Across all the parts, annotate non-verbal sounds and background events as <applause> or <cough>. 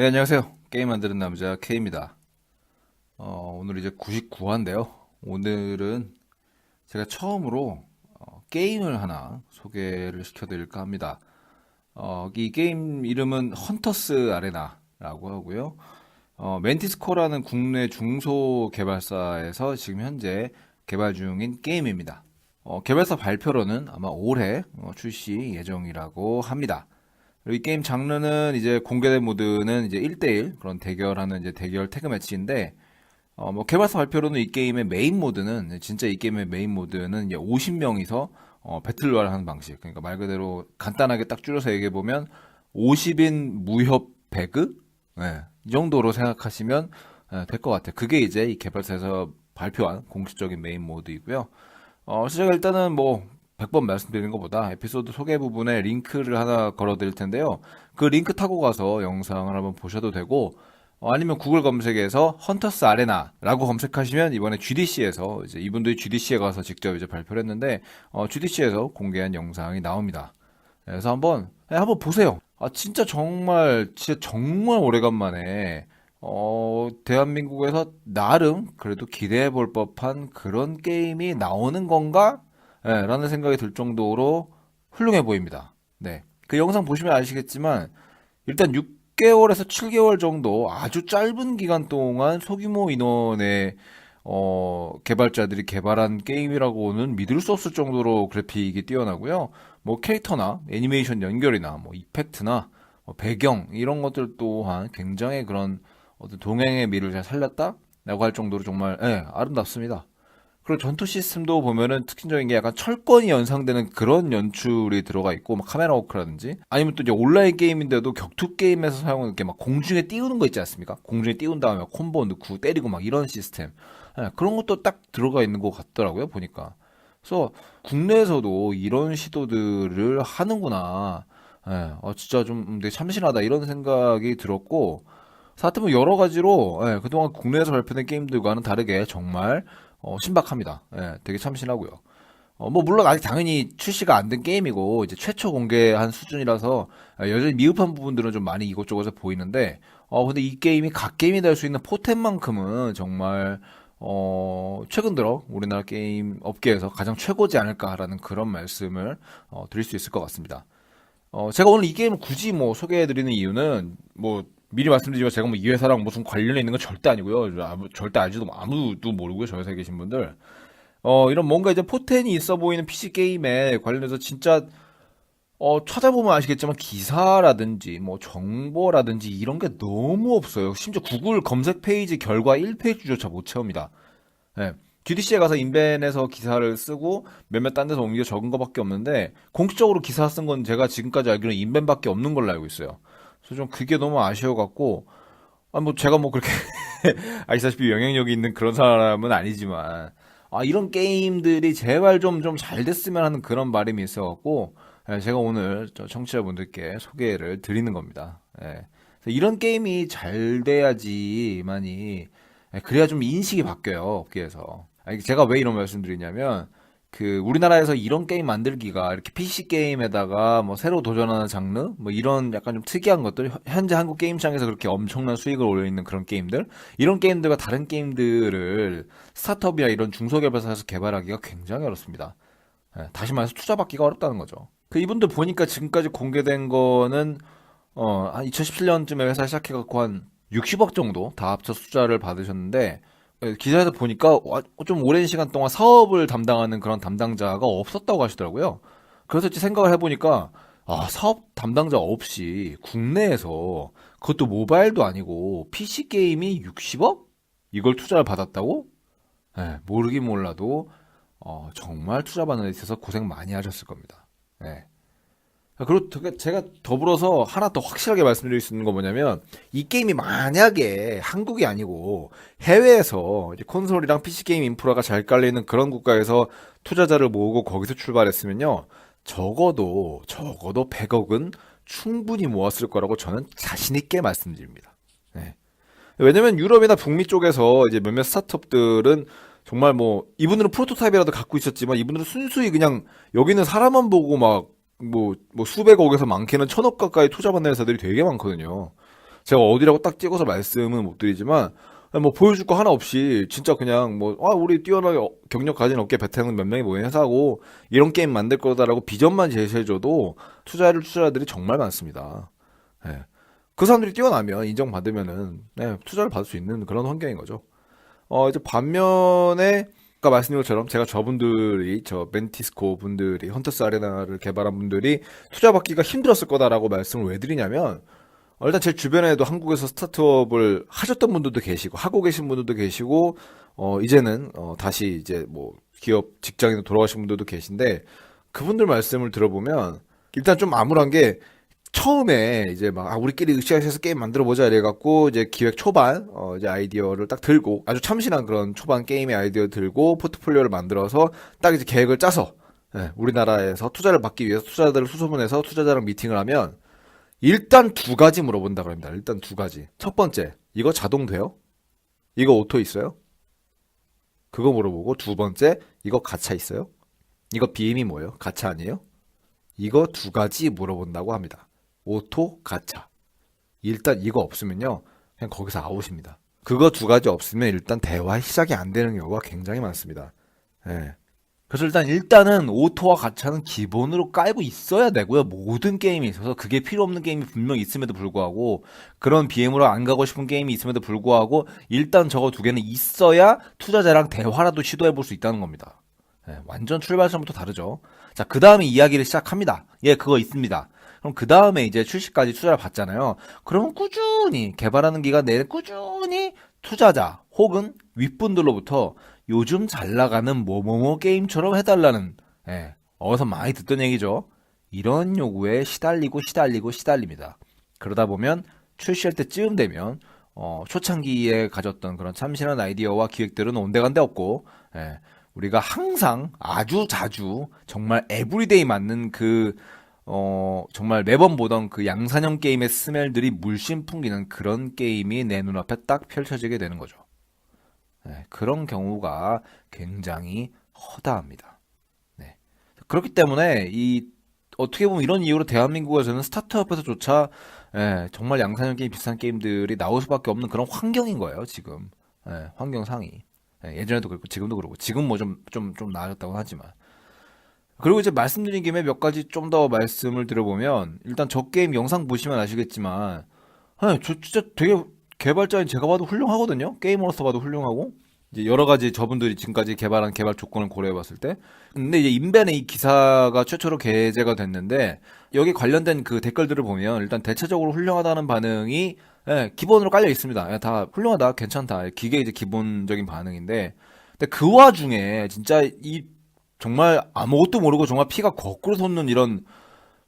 네, 안녕하세요. 게임 만드는 남자 K입니다. 어, 오늘 이제 99화인데요. 오늘은 제가 처음으로 어, 게임을 하나 소개를 시켜드릴까 합니다. 어, 이 게임 이름은 헌터스 아레나라고 하고요. 어, 멘티스코라는 국내 중소 개발사에서 지금 현재 개발 중인 게임입니다. 어, 개발사 발표로는 아마 올해 어, 출시 예정이라고 합니다. 이 게임 장르는 이제 공개된 모드는 이제 1대1 그런 대결하는 이제 대결 태그 매치인데 어 뭐 개발사 발표로는 이 게임의 메인 모드는 진짜 이 게임의 메인 모드는 이제 50명이서 어 배틀로얄 하는 방식. 그러니까 말 그대로 간단하게 딱 줄여서 얘기해 보면 50인 무협 배그 예, 이 정도로 생각하시면 예, 될것 같아요. 그게 이제 이 개발사에서 발표한 공식적인 메인 모드이고요. 어, 제가 일단은 뭐 100번 말씀드리는 것보다 에피소드 소개 부분에 링크를 하나 걸어 드릴 텐데요. 그 링크 타고 가서 영상을 한번 보셔도 되고 어, 아니면 구글 검색에서 헌터스 아레나라고 검색하시면 이번에 GDC에서 이제 이분들이 GDC에 가서 직접 이제 발표를 했는데 어, GDC에서 공개한 영상이 나옵니다. 그래서 한번 네, 한번 보세요. 아 진짜 정말 진짜 정말 오래간만에 어 대한민국에서 나름 그래도 기대해 볼 법한 그런 게임이 나오는 건가? 예, 라는 생각이 들 정도로 훌륭해 보입니다. 네. 그 영상 보시면 아시겠지만, 일단 6 개월에서 7개월 정도 아주 짧은 기간 동안 소규모 인원의, 어, 개발자들이 개발한 게임이라고는 믿을 수 없을 정도로 그래픽이 뛰어나고요. 뭐 캐릭터나 애니메이션 연결이나 뭐 이펙트나 뭐 배경 이런 것들 또한 굉장히 그런 어떤 동행의 미를 잘 살렸다라고 할 정도로 정말 예, 아름답습니다. 그리고 전투 시스템도 보면은 특징적인 게 약간 철권이 연상되는 그런 연출이 들어가 있고, 막 카메라 워크라든지, 아니면 또 이제 온라인 게임인데도 격투 게임에서 사용하는 게 막 공중에 띄우는 거 있지 않습니까? 공중에 띄운 다음에 콤보 넣고 때리고 막 이런 시스템. 예, 그런 것도 딱 들어가 있는 것 같더라고요, 보니까. 그래서 국내에서도 이런 시도들을 하는구나. 예, 어, 진짜 좀 되게 참신하다 이런 생각이 들었고, 뭐 여러 가지로 예, 그동안 국내에서 발표된 게임들과는 다르게 정말 어, 신박합니다. 예, 되게 참신하고요. 어, 뭐 물론 아직 당연히 출시가 안 된 게임이고 이제 최초 공개한 수준이라서 어, 여전히 미흡한 부분들은 좀 많이 이곳저곳에 보이는데 어 근데 이 게임이 각 게임이 될 수 있는 포텐만큼은 정말 어 최근 들어 우리나라 게임 업계에서 가장 최고지 않을까라는 그런 말씀을 어, 드릴 수 있을 것 같습니다. 어 제가 오늘 이 게임을 굳이 뭐 소개해드리는 이유는 뭐 미리 말씀드리지만 제가 뭐 이 회사랑 무슨 관련이 있는 건 절대 아니고요. 아무, 절대 알지도 아무도 모르고요. 저 회사에 계신 분들. 어, 이런 뭔가 이제 포텐이 있어 보이는 PC 게임에 관련해서 진짜 어, 찾아보면 아시겠지만 기사라든지 뭐 정보라든지 이런 게 너무 없어요. 심지어 구글 검색 페이지 결과 1페이지조차 못 채웁니다. 예. GDC에 가서 인벤에서 기사를 쓰고 몇몇 딴 데서 옮겨 적은 거밖에 없는데 공식적으로 기사 쓴 건 제가 지금까지 알기로는 인벤밖에 없는 걸로 알고 있어요. 그래서 좀 그게 너무 아쉬워갖고, 아, 뭐, 제가 뭐 그렇게, <laughs> 아시다시피 영향력이 있는 그런 사람은 아니지만, 아, 이런 게임들이 제발 좀, 좀 잘 됐으면 하는 그런 바람이 있어갖고, 예, 제가 오늘 저 청취자분들께 소개를 드리는 겁니다. 예. 이런 게임이 잘 돼야지만이, 예, 그래야 좀 인식이 바뀌어요, 업계에서. 아니, 제가 왜 이런 말씀 드리냐면, 그 우리나라에서 이런 게임 만들기가 이렇게 PC 게임에다가 뭐 새로 도전하는 장르 뭐 이런 약간 좀 특이한 것들 현재 한국 게임 시장에서 그렇게 엄청난 수익을 올려 있는 그런 게임들 이런 게임들과 다른 게임들을 스타트업이나 이런 중소개발사에서 개발하기가 굉장히 어렵습니다. 예, 다시 말해서 투자받기가 어렵다는 거죠. 그 이분들 보니까 지금까지 공개된 거는 어한 2017년쯤에 회사 시작해갖고 한 60억 정도 다 합쳐 숫자를 받으셨는데 예, 기사에서 보니까 와- 좀 오랜 시간 동안 사업을 담당하는 그런 담당자가 없었다고 하시더라고요. 그래서 생각을 해보니까 아, 사업 담당자 없이 국내에서 그것도 모바일도 아니고 PC 게임이 60억? 이걸 투자를 받았다고? 예, 모르긴 몰라도 어, 정말 투자 받는 데 있어서 고생 많이 하셨을 겁니다. 예. 그리고 더- 제가 더불어서 하나 더 확실하게 말씀드릴 수 있는 건 뭐냐면 이 게임이 만약에 한국이 아니고 해외에서 콘솔이랑 PC 게임 인프라가 잘 깔리는 그런 국가에서 투자자를 모으고 거기서 출발했으면요 적어도 적어도 100억은 충분히 모았을 거라고 저는 자신 있게 말씀드립니다. 네. 왜냐면 유럽이나 북미 쪽에서 이제 몇몇 스타트업들은 정말 뭐 이분들은 프로토타입이라도 갖고 있었지만 이분들은 순수히 그냥 여기는 사람만 보고 막 뭐 뭐 수백억에서 많게는 천억 가까이 투자받는 회사들이 되게 많거든요. 제가 어디라고 딱 찍어서 말씀은 못 드리지만 뭐 보여줄 거 하나 없이 진짜 그냥 뭐 아 우리 뛰어나게 어- 경력 가진 업계 베테랑 몇 명이 모인 회사고 이런 게임 만들 거다라고 비전만 제시해줘도 투자를 투자자들이 정말 많습니다. 예. 그 사람들이 뛰어나면 인정받으면은 네, 투자를 받을 수 있는 그런 환경인 거죠. 어 이제 반면에 아까 말씀드린 것처럼 제가 저분들이 저 멘티스코 분들이 헌터스 아레나를 개발한 분들이 투자 받기가 힘들었을 거다라고 말씀을 왜 드리냐면 어, 일단 제 주변에도 한국에서 스타트업을 하셨던 분들도 계시고 하고 계신 분들도 계시고 어 이제는 어 다시 이제 뭐 기업 직장인으로 돌아가신 분들도 계신데 그분들 말씀을 들어보면 일단 좀 암울한 게 처음에 이제 막 아, 우리끼리 으쌰으쌰해서 게임 만들어 보자 이래갖고 이제 기획 초반 어 이제 아이디어를 딱 들고 아주 참신한 그런 초반 게임의 아이디어 들고 포트폴리오를 만들어서 딱 이제 계획을 짜서 예, 우리나라에서 투자를 받기 위해서 투자자들을 수소문해서 투자자랑 미팅을 하면 일단 두 가지 물어본다 그럽니다. 일단 두 가지. 첫 번째, 이거 자동 돼요? 이거 오토 있어요? 그거 물어보고 두 번째, 이거 가차 있어요? 이거 BM이 뭐예요? 가차 아니에요? 이거 두 가지 물어본다고 합니다. 오토, 가차. 일단 이거 없으면요, 그냥 거기서 아웃입니다. 그거 두 가지 없으면 일단 대화 시작이 안 되는 경우가 굉장히 많습니다. 예. 그래서 일단 일단은 오토와 가차는 기본으로 깔고 있어야 되고요. 모든 게임에 있어서 그게 필요 없는 게임이 분명히 있음에도 불구하고 그런 BM으로 안 가고 싶은 게임이 있음에도 불구하고 일단 저거 두 개는 있어야 투자자랑 대화라도 시도해 볼 수 있다는 겁니다. 예, 완전 출발점부터 다르죠. 자, 그 다음에 이야기를 시작합니다. 예, 그거 있습니다. 그럼 그 다음에 이제 출시까지 투자를 받잖아요. 그러면 꾸준히 개발하는 기간 내내 꾸준히 투자자 혹은 윗분들로부터 요즘 잘 나가는 뭐뭐뭐 게임처럼 해달라는 예, 어디서 많이 듣던 얘기죠. 이런 요구에 시달리고 시달리고 시달립니다. 그러다 보면 출시할 때쯤 되면 어, 초창기에 가졌던 그런 참신한 아이디어와 기획들은 온데간데 없고 예, 우리가 항상 아주 자주 정말 에브리데이 맞는 그 어, 정말 매번 보던 그 양산형 게임의 스멜들이 물씬 풍기는 그런 게임이 내 눈앞에 딱 펼쳐지게 되는 거죠. 네, 그런 경우가 굉장히 허다합니다. 네. 그렇기 때문에 이 어떻게 보면 이런 이유로 대한민국에서는 스타트업에서조차 예, 정말 양산형 게임 비슷한 게임들이 나올 수밖에 없는 그런 환경인 거예요, 지금. 예, 환경 상이. 예, 예전에도 그렇고 지금도 그렇고 지금 뭐 좀 좀 좀 나아졌다고 하지만 그리고 이제 말씀드린 김에 몇 가지 좀 더 말씀을 드려보면 일단 저 게임 영상 보시면 아시겠지만 아, 저 진짜 되게 개발자인 제가 봐도 훌륭하거든요. 게이머로서 봐도 훌륭하고 이제 여러 가지 저분들이 지금까지 개발한 개발 조건을 고려해 봤을 때 근데 이제 인벤에 이 기사가 최초로 게재가 됐는데 여기 관련된 그 댓글들을 보면 일단 대체적으로 훌륭하다는 반응이 예, 기본으로 깔려 있습니다. 예, 다 훌륭하다, 괜찮다. 이게 이제 기본적인 반응인데 근데 그 와중에 진짜 이 정말 아무것도 모르고 정말 피가 거꾸로 솟는 이런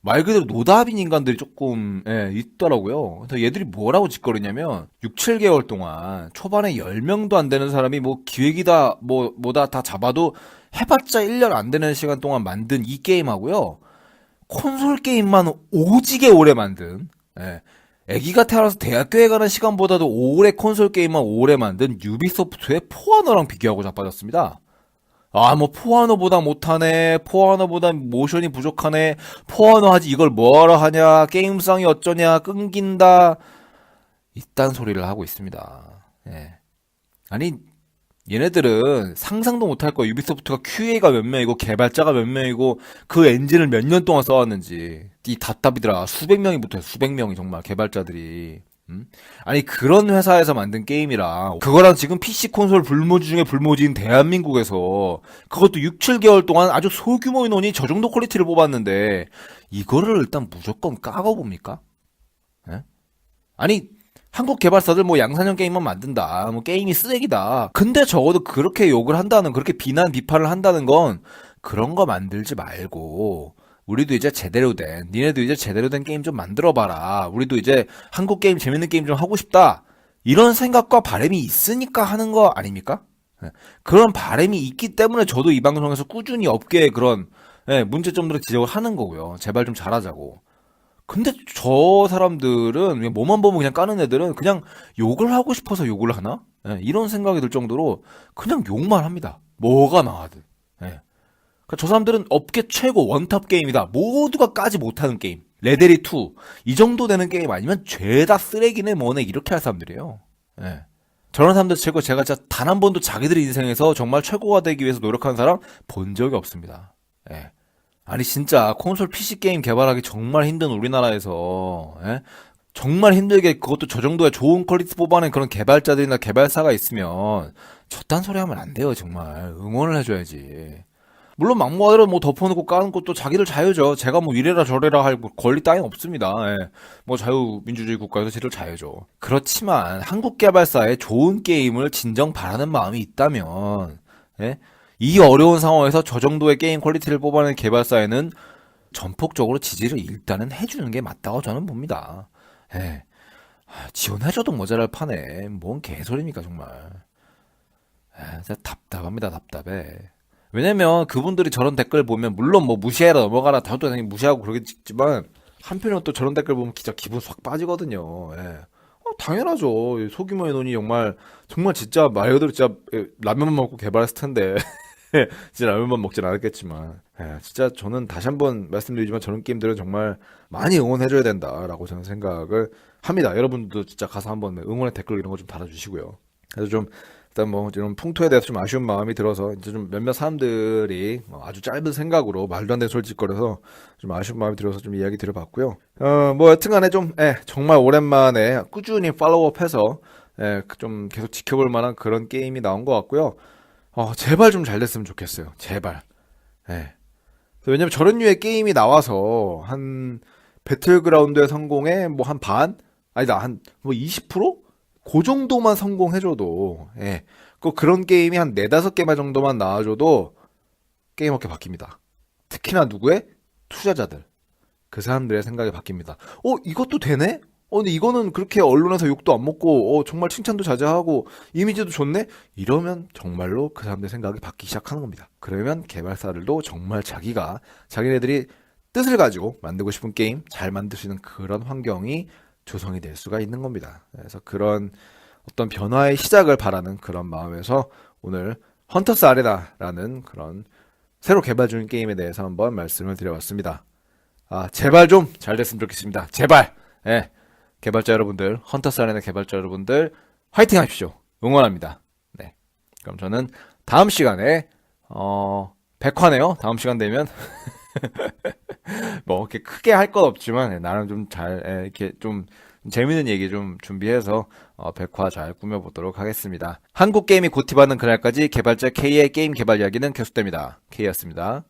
말 그대로 노답인 인간들이 조금 예, 있더라고요. 그래서 얘들이 뭐라고 짓거리냐면 6, 7개월 동안 초반에 10명도 안 되는 사람이 뭐 기획이다 뭐 뭐다 다 잡아도 해봤자 1년 안 되는 시간 동안 만든 이 게임하고요. 콘솔 게임만 오지게 오래 만든 예. 애기가 태어나서 대학교에 가는 시간보다도 오래 콘솔 게임만 오래 만든 유비소프트의 포아너랑 비교하고 자빠졌습니다. 아, 뭐, 포아노보다 못하네, 포아노보다 모션이 부족하네, 포아노 하지, 이걸 뭐하러 하냐, 게임성이 어쩌냐, 끊긴다. 이딴 소리를 하고 있습니다. 예. 아니, 얘네들은 상상도 못할 거야. 유비소프트가 QA가 몇 명이고, 개발자가 몇 명이고, 그 엔진을 몇 년 동안 써왔는지. 이 답답이더라. 수백 명이 붙어요. 수백 명이 정말, 개발자들이. 음? 아니 그런 회사에서 만든 게임이라 그거랑 지금 PC 콘솔 불모지 중에 불모지인 대한민국에서 그것도 6, 7개월 동안 아주 소규모 인원이 저 정도 퀄리티를 뽑았는데 이거를 일단 무조건 까고 봅니까? 예? 아니 한국 개발사들 뭐 양산형 게임만 만든다 뭐 게임이 쓰레기다 근데 적어도 그렇게 욕을 한다는 그렇게 비난 비판을 한다는 건 그런 거 만들지 말고 우리도 이제 제대로 된, 니네도 이제 제대로 된 게임 좀 만들어 봐라. 우리도 이제 한국 게임, 재밌는 게임 좀 하고 싶다. 이런 생각과 바람이 있으니까 하는 거 아닙니까? 예. 그런 바람이 있기 때문에 저도 이 방송에서 꾸준히 업계의 그런 예, 문제점들을 지적을 하는 거고요. 제발 좀 잘하자고. 근데 저 사람들은 뭐만 보면 그냥 까는 애들은 그냥 욕을 하고 싶어서 욕을 하나? 예, 이런 생각이 들 정도로 그냥 욕만 합니다. 뭐가 나와든. 예. 그러니까 저 사람들은 업계 최고 원탑 게임이다. 모두가 까지 못하는 게임. 레데리 2. 이 정도 되는 게임 아니면 죄다 쓰레기네 뭐네 이렇게 할 사람들이에요. 예. 저런 사람들 최고 제가 진짜 단 한 번도 자기들의 인생에서 정말 최고가 되기 위해서 노력하는 사람 본 적이 없습니다. 예. 아니 진짜 콘솔 PC 게임 개발하기 정말 힘든 우리나라에서 예? 정말 힘들게 그것도 저 정도의 좋은 퀄리티 뽑아낸 그런 개발자들이나 개발사가 있으면 저딴 소리 하면 안 돼요 정말 응원을 해줘야지 물론 막무가내로 뭐 덮어놓고 까는 것도 자기들 자유죠 제가 뭐 이래라 저래라 할 권리 따윈 없습니다 예. 뭐 자유민주주의 국가에서 제들 자유죠 그렇지만 한국 개발사에 좋은 게임을 진정 바라는 마음이 있다면 예? 이 어려운 상황에서 저 정도의 게임 퀄리티를 뽑아낸 개발사에는 전폭적으로 지지를 일단은 해주는 게 맞다고 저는 봅니다. 예. 아, 지원해줘도 모자랄 판에 뭔 개소리입니까 정말. 예, 진짜 답답합니다 답답해. 왜냐면 그분들이 저런 댓글 보면 물론 뭐 무시해라 넘어가라 저도 당연히 무시하고 그러겠지만 한편으로 또 저런 댓글 보면 진짜 기분 확 빠지거든요. 예. 어, 당연하죠. 소규모의 논의 정말 정말 진짜 말 그대로 진짜 예, 라면만 먹고 개발했을 텐데 <laughs> 진짜 라면만 먹진 않았겠지만 예, 진짜 저는 다시 한번 말씀드리지만 저런 게임들은 정말 많이 응원해줘야 된다라고 저는 생각을 합니다. 여러분들도 진짜 가서 한번 응원의 댓글 이런 거 좀 달아주시고요. 그래서 좀 일단 뭐 이런 풍토에 대해서 좀 아쉬운 마음이 들어서 이제 좀 몇몇 사람들이 뭐 아주 짧은 생각으로 말도 안 되는 솔직거려서 좀 아쉬운 마음이 들어서 좀 이야기 드려봤고요. 어 뭐 여튼간에 좀 예, 정말 오랜만에 꾸준히 팔로우업해서 예, 좀 계속 지켜볼 만한 그런 게임이 나온 것 같고요. 어, 제발 좀 잘 됐으면 좋겠어요. 제발. 예. 왜냐면 저런 류의 게임이 나와서 한 배틀그라운드의 성공에 뭐 한 반? 아니다 한 뭐 20%? 그 정도만 성공해줘도 예. 그 그런 게임이 한 네다섯 개만 정도만 나와줘도 게임 업계 바뀝니다. 특히나 누구의? 투자자들. 그 사람들의 생각이 바뀝니다. 어, 이것도 되네? 어, 근데 이거는 그렇게 언론에서 욕도 안 먹고, 어, 정말 칭찬도 자자하고, 이미지도 좋네? 이러면 정말로 그 사람들 생각이 바뀌기 시작하는 겁니다. 그러면 개발사들도 정말 자기가, 자기네들이 뜻을 가지고 만들고 싶은 게임 잘 만들 수 있는 그런 환경이 조성이 될 수가 있는 겁니다. 그래서 그런 어떤 변화의 시작을 바라는 그런 마음에서 오늘 헌터스 아레나라는 그런 새로 개발 중인 게임에 대해서 한번 말씀을 드려봤습니다. 아, 제발 좀 잘 됐으면 좋겠습니다. 제발! 예. 개발자 여러분들, 헌터스 아레나 개발자 여러분들, 화이팅 하십시오. 응원합니다. 네. 그럼 저는 다음 시간에, 어, 100화네요. 다음 시간 되면. <laughs> <laughs> 뭐, 이렇게 크게 할 건 없지만, 예, 나름 좀 잘, 예, 이렇게 좀, 재밌는 얘기 좀 준비해서, 어, 100화 잘 꾸며보도록 하겠습니다. 한국 게임이 고티받는 그날까지 개발자 K의 게임 개발 이야기는 계속됩니다. K였습니다.